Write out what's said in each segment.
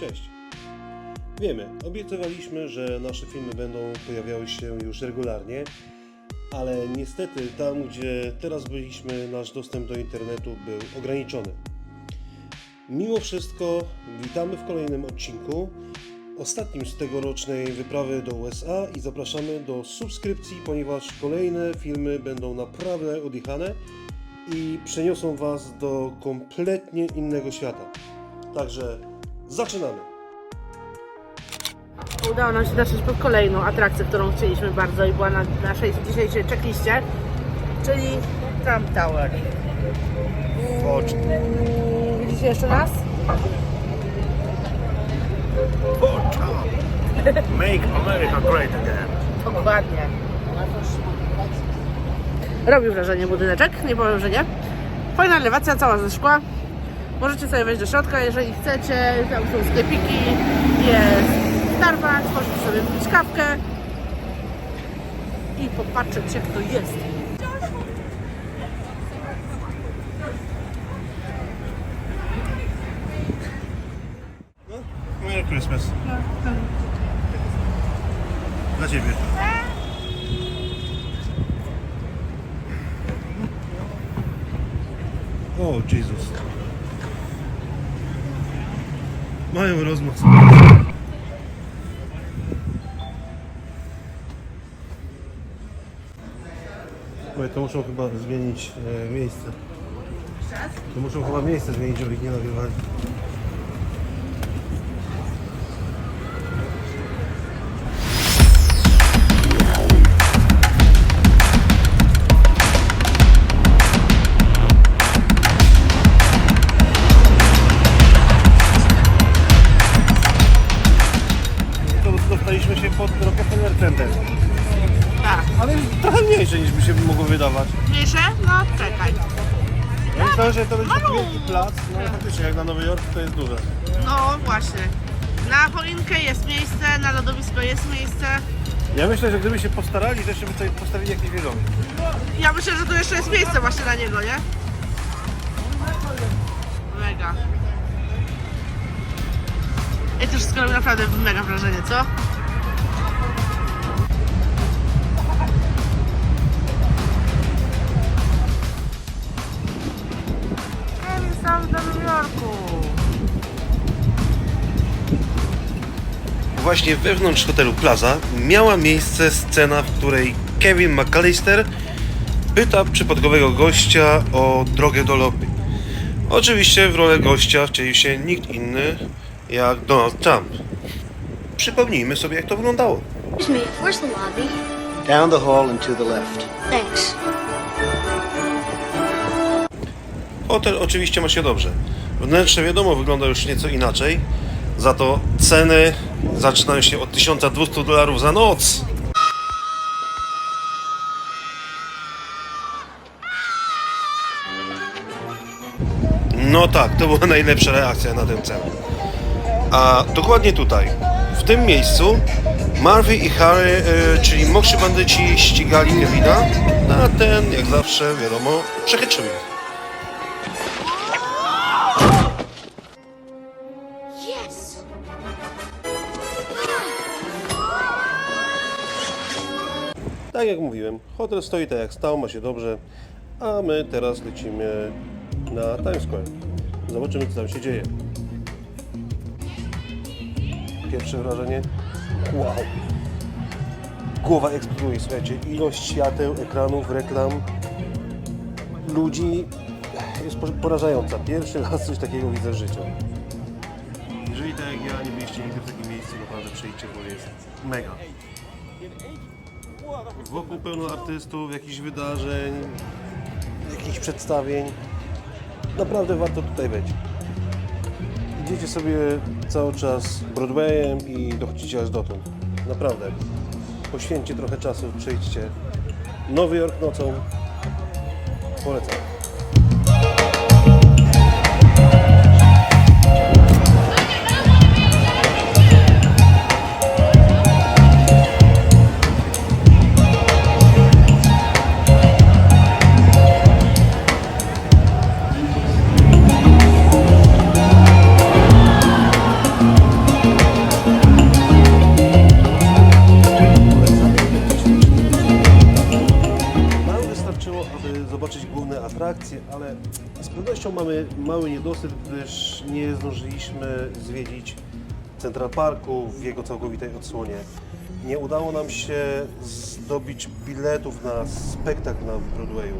Cześć. Wiemy, obiecywaliśmy, że nasze filmy będą pojawiały się już regularnie, ale niestety tam, gdzie teraz byliśmy, nasz dostęp do internetu był ograniczony. Mimo wszystko, witamy w kolejnym odcinku, ostatnim z tegorocznej wyprawy do USA i zapraszamy do subskrypcji, ponieważ kolejne filmy będą naprawdę odjechane i przeniosą Was do kompletnie innego świata. Także zaczynamy! Udało nam się zacząć pod kolejną atrakcję, którą chcieliśmy bardzo i była na naszej dzisiejszej checkliście, czyli Trump Tower. Mm, Widzicie jeszcze nas? Make America great again. Dokładnie. Robi wrażenie budyneczek, nie powiem, że nie. Fajna elewacja, cała ze szkła. Możecie sobie wejść do środka, jeżeli chcecie. Tam są sklepiki, jest Starbucks, możecie sobie wypić kawkę i popatrzeć jak to jest. Merry Christmas. Dla Ciebie. O, Jezus. Mają rozmach. Oj, to muszą chyba zmienić e, miejsce. To muszą chyba miejsce zmienić, żeby ich nie nagrywali. Trochę mniejsze niż by się mogło wydawać. Mniejsze? No czekaj. Ja myślałem, że to będzie taki Malutki. wielki plac, no ale faktycznie jak na Nowy Jork to jest duże. No właśnie. Na choinkę jest miejsce, na lodowisko jest miejsce. Ja myślę, że gdyby się postarali, to jeszcze by tutaj postawili jakieś wieżowy. Ja myślę, że tu jeszcze jest miejsce właśnie na niego, nie? Mega. I to wszystko robi naprawdę mega wrażenie, co? Yorku. Właśnie wewnątrz hotelu Plaza miała miejsce scena, w której Kevin McAllister pyta przypadkowego gościa o drogę do lobby. Oczywiście w rolę gościa wcielił się nikt inny jak Donald Trump. Przypomnijmy sobie jak to wyglądało. Excuse me, where's the lobby? Down the hall and to the left. Thanks. Hotel oczywiście ma się dobrze. Wnętrze wiadomo wygląda już nieco inaczej. Za to ceny zaczynają się od 1200 dolarów za noc. No tak, to była najlepsza reakcja na tę cenę. A dokładnie tutaj, w tym miejscu, Marvy i Harry, e, czyli mokrzy bandyci, ścigali Kevina, a ten, jak zawsze, wiadomo, przechytrzył ich. Tak jak mówiłem, hotel stoi tak jak stał, ma się dobrze, a my teraz lecimy na Times Square. Zobaczymy, co tam się dzieje. Pierwsze wrażenie? Wow! Głowa eksploduje, słuchajcie. Ilość świateł, ekranów, reklam, ludzi jest po- porażająca. Pierwszy raz coś takiego widzę w życiu. Jeżeli tak jak ja nie byliście nigdy w takim miejscu, naprawdę przyjdźcie, bo jest mega. Wokół pełno artystów, jakichś wydarzeń, jakichś przedstawień. Naprawdę warto tutaj być. Idziecie sobie cały czas Broadwayem i dochodzicie aż dotąd. Naprawdę. Poświęćcie trochę czasu, przyjdźcie. Nowy Jork nocą. Polecam. Pewnością mamy mały niedosyt, gdyż nie zdążyliśmy zwiedzić Central Parku w jego całkowitej odsłonie. Nie udało nam się zdobyć biletów na spektakl na Broadwayu.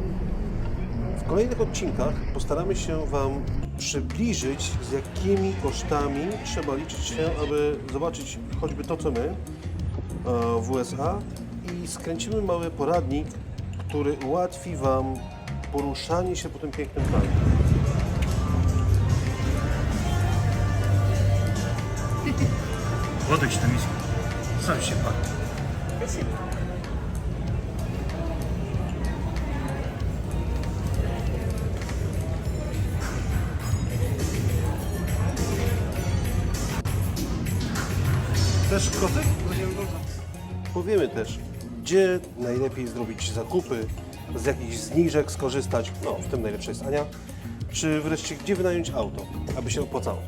W kolejnych odcinkach postaramy się Wam przybliżyć, z jakimi kosztami trzeba liczyć się, aby zobaczyć choćby to, co my e, w USA i skręcimy mały poradnik, który ułatwi Wam poruszanie się po tym pięknym kraju. Odejdź tę misję. Sam się pan. Też koty? Powiemy też, gdzie najlepiej zrobić zakupy, z jakichś zniżek skorzystać, no w tym najlepsza jest Ania, czy wreszcie gdzie wynająć auto, aby się opłacało.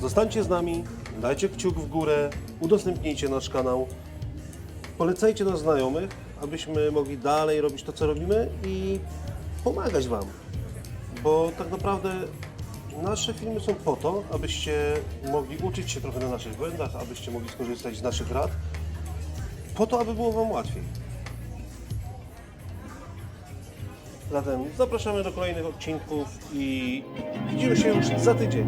Zostańcie z nami, dajcie kciuk w górę, udostępnijcie nasz kanał, polecajcie nas znajomych, abyśmy mogli dalej robić to, co robimy i pomagać Wam. Bo tak naprawdę nasze filmy są po to, abyście mogli uczyć się trochę na naszych błędach, abyście mogli skorzystać z naszych rad, po to, aby było Wam łatwiej. Zatem zapraszamy do kolejnych odcinków i widzimy się już za tydzień.